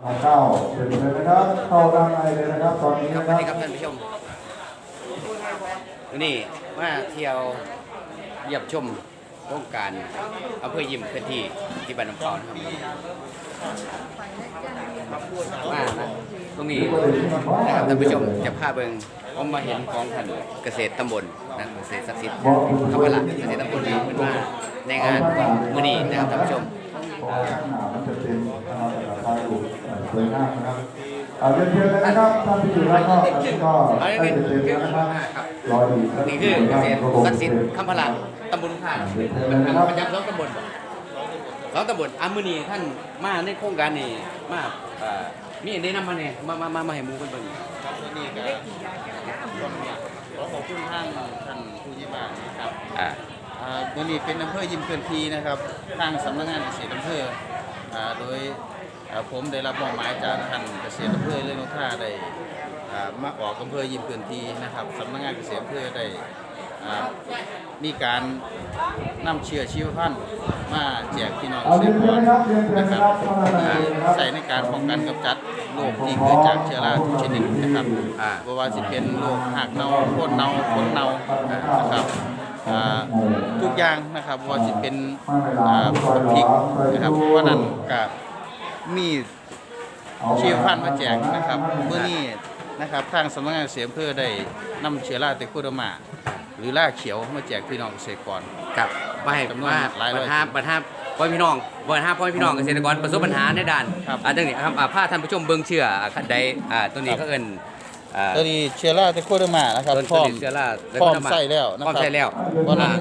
เข้าเชิญเลยนะครับเข้าด้านในเลยนะครับ ตอนนี้ครับนะสควัสรับดีครับท่านผู้ชมวันนี้มาเที่ยวเยี่ยมชมโครงการอำเภอยิมพื้นที่ที่บ้านน้ำพร้าวนะครับมานะตรงนี้นะครับท่านผู้ชมจะพาเบิงผมมาเห็นของท่านเกษตรตำบลนะเกษตรศักดิ์สิทธิ์ขวละเกษตรตำบลนี้เป็นมาในงานมื้อนี้นะครับท่านผู้ชมเพราะว่าข้างหน้ามันจะเป็นนะครับราคาถูก สวยงามนะครับเอาเรียนเชิญเลยนะครับท่านที่อยู่ด้านนอกก็อันให้นี้เต็มคือๆนะครับรับรออีกนี่คือเกษตรศักดิ์สิทธิ์คำพลาตำบลท่านประจำสองตำบลสองตำบลอามือนีท่านมาในโครงการนี้มาอ่อมีอันใดนำมาเนี่ยมามามาให้หมูกันเบิ่งครับวันนี้ก็ขอขอบคุณท่านท่านผู้ยิ่งบานนะครับอ่าอ่าวันนี้เป็นอำเภอยิมเพื่อนทีนะครับทางสำนักงานเกษตรอำเภอโดย ผมได้รับมอบหมายจากท่านเกษตรอำเภอเรื่องนกท่าได้อ่ามาออกอำเภอยิมเพื่อนทีนะครับสำนักงานเกษตรอำเภอได้อ่ามีการนำเชื้อชีวพันธุ์มาแจกพี่น้องเกเอาษเรียตนรกเชิญรนะครับเรียนเชิญนะนะคครัรับบเข้ามาในอ่าเลยนะครับใส่ในการป้องกันกำจัดโรคที่เกิดจากเชื้อราทุกชนิดนะครับอ่าบ่ว่าสิเป็นโรคหักเน่าโคนเน่าขนเน่านะครับอ่าทุกอย่างนะครับบ่ว่าสิเป็นอ่าพริกนะครับเพราะนั้นก็ มีชีวพันธุ์มาแจกนะครับเมื่อนี้นะครับทางสำนักงานเกษตรอำเภอได้นำเชื้อราเตโคโดมา หรือราเขียวมาแจกพี่น้องเกษตรกร กับมาให้จำนวนมาหลายร้ปัอยญหาปัญหาพ่อพี่น้องปัญหาพ่อพี่น้องเกษตรกรประสบปัญหาในด้านครับอ่าตรงนี้ครับอ่าพาท่านผู้ชมเบิ่งเชื่ออ่าคันใดอ่าตัวนี้เขาเอิ้น อ่า ตัวนี้เชื้อราเตโคโดมานะครับต้นพร้อม เชื้อราพร้อมใส่แล้วนะพร้อมครับใส่แล้ววันนั้อ่าน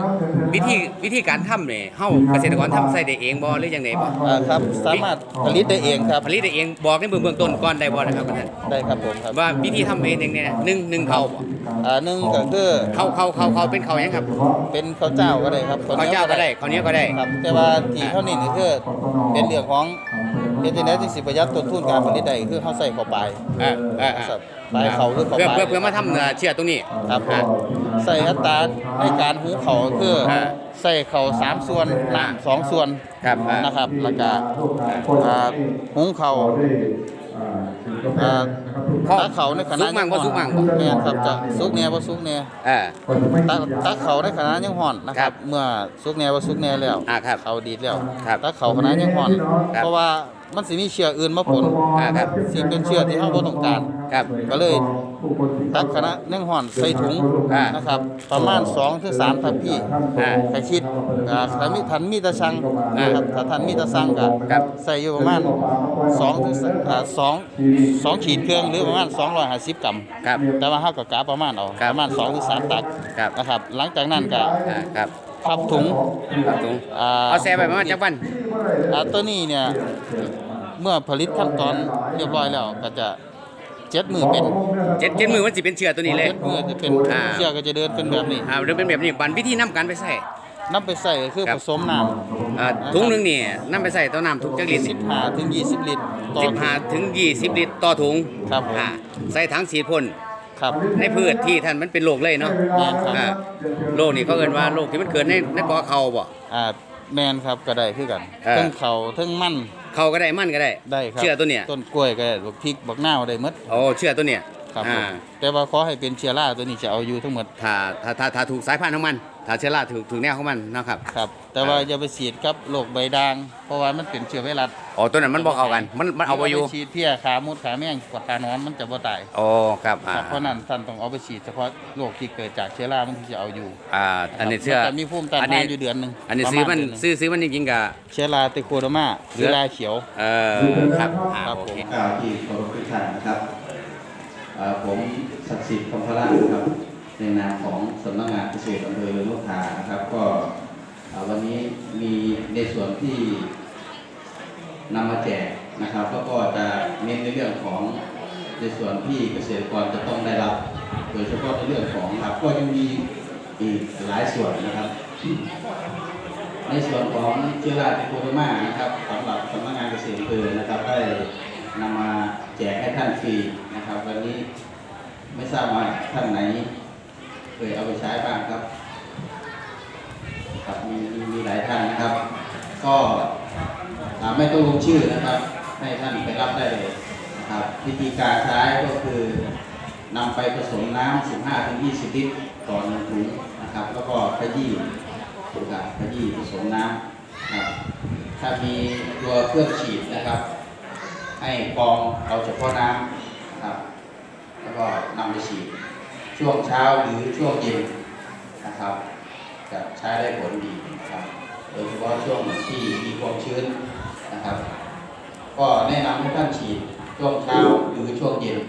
วิธีวิธีการทำเนี่ยเฮาเกษตรกรทำใส่ได้เองบ่หรือยังไงบ่อ่าครับสามารถผลิตได้เองครับผลิตได้เองบอกในเบื้องเบื้องต้นก่อนได้บ่นะครับท่านได้ครับผมครับว่าวิธีทำเองเนี่ยหนึ่งหนึ่งเขาบ่อ่าหนึ่งก็คือเขาเขาเขาเขาเป็นเขาหยังครับ เป็นข้าวเจ้าก็ได้ครับเขาเจ้าก็ได้เขาวเหนี้ยวก็ได้ครับ แต่ว่าที่ข้าวนี่นี่คือเป็นเรื่องของ เฮ็ดจังได๋ที่สิประหยัดต้นทุนการผลิตได้คือเฮาใส่เข้าไปอ่าอ่าอ่าปลายเขาคือเข้าเพื่อไป เพื่อเพื่อมาทำเอ่อเชื่อตรงนี้ ครับผอ่ามใส่อัตราในการหุงข้าวก็คืออาใส่ข้าวสามส่วนอ่าน้ำสองส่วนครับอ่านนะครับแล้วก็อ่าหุงข้าวอ่าพ่อตักเขาในขณะสุกมั่งบ่สุกมั่งบ่ แม่นครับจะสุกแหน่บ่สุกแหน่อ่า ตักตักเขาในขณะยังห่อนนะคครัรับบเมื่อสุกแหน่บ่สุกแหน่แล้วอ่าครับเขาดีดแล้วครับตักเขาขณะยังห่อน ครับเพราะว่า มันสิมีเชื้ออื่นมาปนอ่าครับสิเป็นเชื้อที่เราบ่ต้องการครับก็เลยตักคณะยังห่อนใส่ถุงอ่านะครับ ประมาณ2ถึง3ทัพพี่อ่าใครคิดอ่าถ้ามีทันมีตะชังนะครับถ้าทันมีตะชังก็ครับใส่อยู่ประมาณ2ถึงอ่า2 2ขีดเครื่องหรือประมาณ 250 กรัมครับแต่ว่าเฮาก็กะประมาณเอาครับประมาณ2ถึง3ตักครับนะครับ หลังจากนั้นก็อ่าครับพับถุงครับตรงอ่าเอาแซ่ไปประมาณจักวันอ่าตัวนี้เนี่ย เมื่อผลิตขั้นตอนเรียบร้อยแล้วก็จะเจ็ดมือเป็นเจ็ดเจ็ดมือมันสิเป็นเชื้อตัวนี้เลย เจ็ดมือจะเป็นอ่า เชือกก็จะเดินเป็นแบบนี้อ่าเรื่องเป็นแบบนี้บันวิธีนํการไปใส่นำไปใส่ก็คือครัผบสมน้อ่าถุงหนึงนี่นํไปใส่ต่อน้ำทุกจักลิตรำสิบห้าถึงยี่สิบลิตรต่อ สิบห้าถึงยี่สิบลิตรต่อถุงครับผม อ่าใส่ถังสีดพ่นครับ ในพืชที่ท่านมันเป็นโรคเลยเนาะแม่นครับ อ่าโรคนี่เขาเอิ้นว่าโรคที่มันเกิดในในกอเขาบ่ อ่าแมนครับก็ได้คือกันเออทั้งเขาทั้งมัน เขาก็ได้มันก็ได้ ได้ครับเชื่อตัวเนี้ยต้นกล้วยก็ได้บักพริกบักนาวได้หมดโอ้เชื่อตัวเนี้ยครับผอ่ามแต่ว่าขอให้เป็นเชื้อราตัวนี้จะเอาอยู่ทั้งหมดถ้าถ้าถ้าถ้าถูกสายพันธุ์ของมัน ถ้าเชื้อราถูกถูกแนวของมันนะครับ ครับ แต่ว่าอ่าอย่าไปฉีดกับโรคใบด่าง เพราะว่ามันเป็นเชื้อไวรัสอ๋อตัวนั้นมันบ่เข้ากัน มันมันเอาไปอยู่ฉีดเพี้ยขามุดขาแมงกว่าขานอนมันจะบ่ตายโอ้ครับอ่าครับเพราะนั้นท่านต้องเอาไปฉีดเฉพาะโรคที่เกิดจากเชื้อรามันที่จะเอาอยู่อ่าอันนี้เชื่อมัจะมีภูมิต้านอันทานี้นอยู่เดือนหนึงอันนี้ประซื้อมาณมันเดืหงซื้อซื้อมันจริงๆก็เชื้อราเตโคโดมาหรือราเขียวเออครับอ่าครับโอผมเคกล่าวที่เคารพทุกท่านนะครับเอ่อผมศักดิ์สิทธิ์คำพระนะครับ ในนามของสำนักงานเกษตรอำเภอลูกคานะครับ ก็วันนี้มีในส่วนที่นำมาแจกนะครับแล้วก็จะเน้นในเรื่องของในส่วนที่เกษตรกรจะต้องได้รับ โดยเฉพาะในเรื่องของครับก็ยังมีอีกหลายส่วนนะครับ ในส่วนของเชื้อราติโคโดมานะครับสำหรับสำนักงานเกษตรอำเภอนะครับได้นำมาแจกให้ท่านฟรีนะครับ วันนี้ไม่ทราบว่าท่านไหน เคยเอาไปใช้บ้างครับครับมีมีมีหลายท่านนะครับ ก็ไม่ต้องลงชื่อนะครับ ให้ท่านไปรับได้เลยนะครับวิธีการใช้ก็คือนำไปผสมน้ำ15-20 ลิตรต่อหนึ่งถุงนะครับ แล้วก็ขยี้นะครับขยี้ผสมน้ำนะครับถ้ามีตัวเครื่องฉีดนะครับ ให้กองเอาเฉพาะน้ำนะครับ แล้วก็นำไปฉีด ช่วงเช้าหรือช่วงเย็นนะครับจะใช้ได้ผลดีนะครับโดยเฉพาะช่วงที่มีความชื้นนะครับ ก็แนะนำให้ท่านฉีดช่วงเช้าหรือช่วงเย็น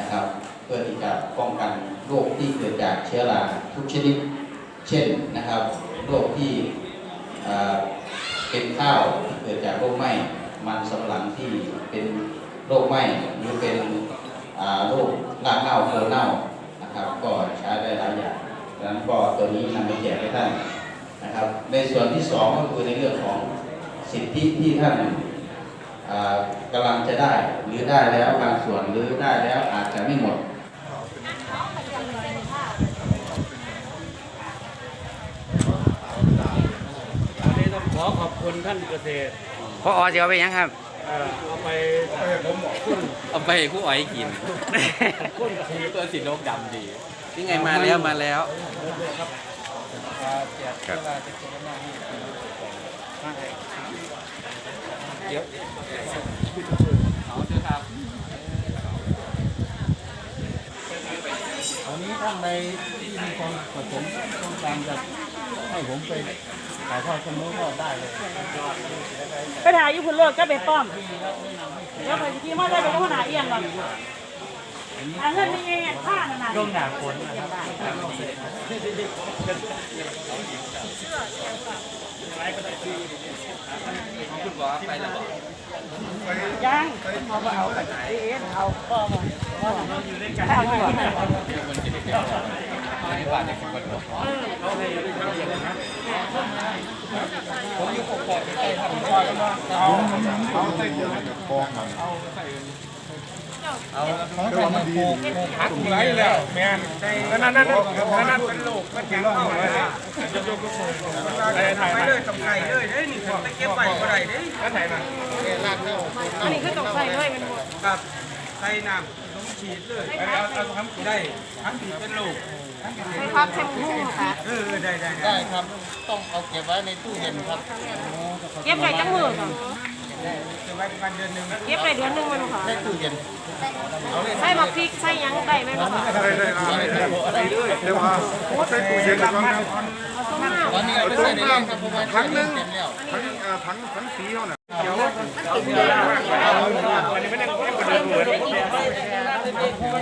นะครับ เพื่อที่จะป้องกันโรคที่เกิดจากเชื้อราทุกชนิด เช่นนะครับโรคที่อ่าเป็นข้าวที่เกิดจากโรคไหม้มันสำปะหลังที่เป็นโรคไหม้หรือเป็นอ่าโรครากเน่าโคนเน่า นะครับก็ใช้ได้หลายอย่างดังนั้นก็ตัวนี้นำไปแจกให้ท่านนะครับ ในส่วนที่สองก็คือในเรื่องของสิทธิที่ท่านอ่ากำลังจะได้หรือได้แล้วบางส่วนหรือได้แล้วอาจจะไม่หมดวันนี้ต้องขอขอบคุณท่านเกษตรพออจะเอาไปยังครับ เอ่อเอาไปผมขึ้นเอาไปให้คู่อ้อยกินขึ้นทีตัวสีโลกดำดีนี่ไงมาแล้วมาแล้วครับครับอันนี้ท่านใดที่มีความประสงค์ต้องการจะให้ผมไป ถ่ายทอดเสมอก็ได้เลยไปถ่ายอยู่พุ่นโลดก็ไปป้อมเดี๋ยวไปที่มาได้ไปก็หาเอียงก่อนอันนั้นมีเองผ้านั่นน่ะร่วมหนาฝนนะครับยังเอาไปเอาไปเอ็น เอาป้อมเอาอยู่ด้วยกันเอาอยู่พักไหลแล้วแมนนั่นนั่นนั่นนั่นเป็นโลูกมันแข็งเข้าเลยถ่ายไปเลยกับไก่เลยเด้ยนี่ผมไปเก็บไว้ก็ได้เด้แล้วถ่ายมาอันนี้คือต้องใส่เลยเป็นหมดครับใส่น้ำต้องฉีดเลยเอาเอาทำได้ทั้งฉีเป็นโลก ใส่พักใส่หมูค่ะเออได้ได้ได้ครับ ต้องเอาเก็บไว้ในตู้เย็นครับเก็บได้จังมือก่อนจะไว้ประมาณเดือนหนึ่งเก็บได้เดือนหนึงมันค่ะในตู้เย็นใส่บักพริกใส่หยังได้ไหมบ่ค่ะเดี๋ยวมาใส่ตู้เย็นก่อนครับเอาส้มหน้าตอนนี้เอาไปใส่ในร่างครับเพราะว่าถังนึงเต็มแล้วทั้งเอ่อทั้งทั้งสีเขาเนี่ย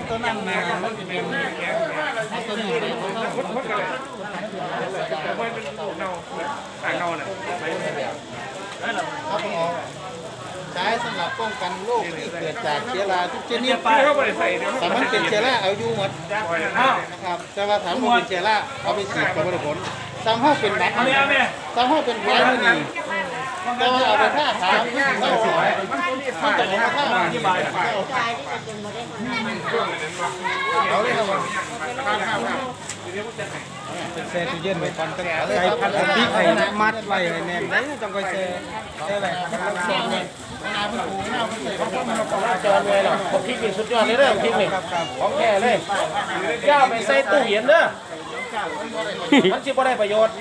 ตัวนั้นมามันจะเป็นตัวนี้เลยมันเป็นลูกเน่าอ่างเน่าน่ะครับผมใช้สำหรับป้องกันโรคที่เกิดจากเชื้อราทุกชนิดที่เขาไม่ได้ใส่เดี๋ยวแต่มันเป็นเชื้อราเอาอยู่หมดนะครับแต่ว่าถามว่าเป็นเชื้อราเอาไปฉีดกับผลซ้ำห้าเป็นแบคทีเรียซ้ำห้าเป็นแผลไม่ดีแต่ว่าเอาไปท่าถามไม่สวยมันจะเอาไปท่าอธิบายเอาเลยครับผมเซตู้เย็นไว้ก่อนตั้งแต่ใส่พันธุ์พริกให้มัดไว้ให้แน่นแล้วต้องไปเซเซไว้นาเป็นปูหน้าเป็นใส่ของผมจอนเลยหรอพริกนี่สุดยอดเลยเด้อพริกนี่ของแท้เลยย่าไปใส่ตู้เย็นเด้อ มันชิบ่ได้ประโยชน์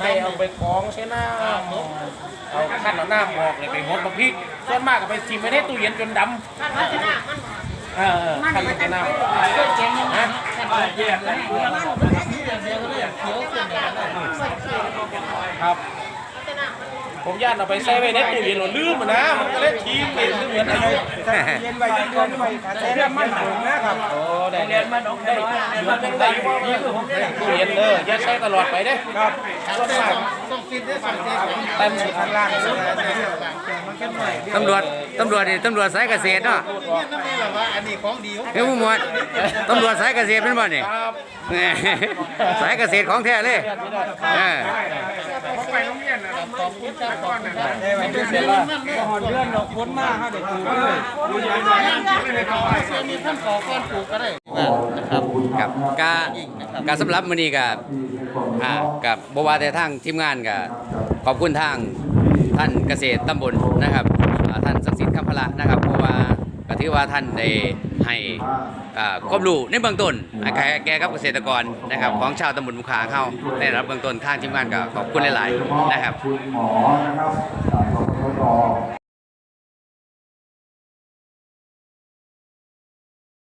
ใครเอาไปกองใช้น้ำเอาขั้นเอาน้ำออกเลยไปหดมาพริกส่วนมากก็ไปชิมไว้ในตู้เย็นจนดำเออขั้นมันจะน้ำฮะครับ ผมย่านเอาไปใส่ไว้ในตู้เย็นหรอลืมมันนะมันก็เลยทีมเป็นเหมือนอะไรเย็นไว้ที่ก่อนไว้แต่เรื่องมันหงนะครับโอ้ได้เรียนมาดอกได้เรียนมาได้ได้ตู้เย็นเด้อย่าใช้ตลอดไปเด้ครับส่วนมากต้องฟิตได้สั่งเทของเต็มข้างล่างมันก็หน่อยตำรวจตำรวจนี่ตำรวจสายเกษตรเนาะนี่นั่นไม่หรอว่าอันนี้ของดีเฮ้ยผู้หมวดตำรวจสายเกษตรเป็นบ่นี่สายเกษตรของแท้เลย ขาไปโรงเรียนนะขอบคุณครับขอบคุณครับได้ไว้เดือนละหอนเดือนดอกพ้นมากฮะเด็กปลูกเลยดูใหญ่ใหญ่ไม่ได้ทำอะไรเสื้อมีท่านขอก้อนปลูกก็ได้นะครับกับกาการสำหรับมื้อนี้กับอ่ากับบ่ว่าแต่ทางทีมงานกับขอบคุณทางท่านเกษตรตำบลนะครับ ว่าท่านได้ให้ความรู้ในเบื้องต้นแกกับเกษตรกรนะครับ ของชาวตำบลมุขาเข้าได้รับเบื้องต้นข้างทีมงานกับขอบคุณหลาย ๆ นะครับ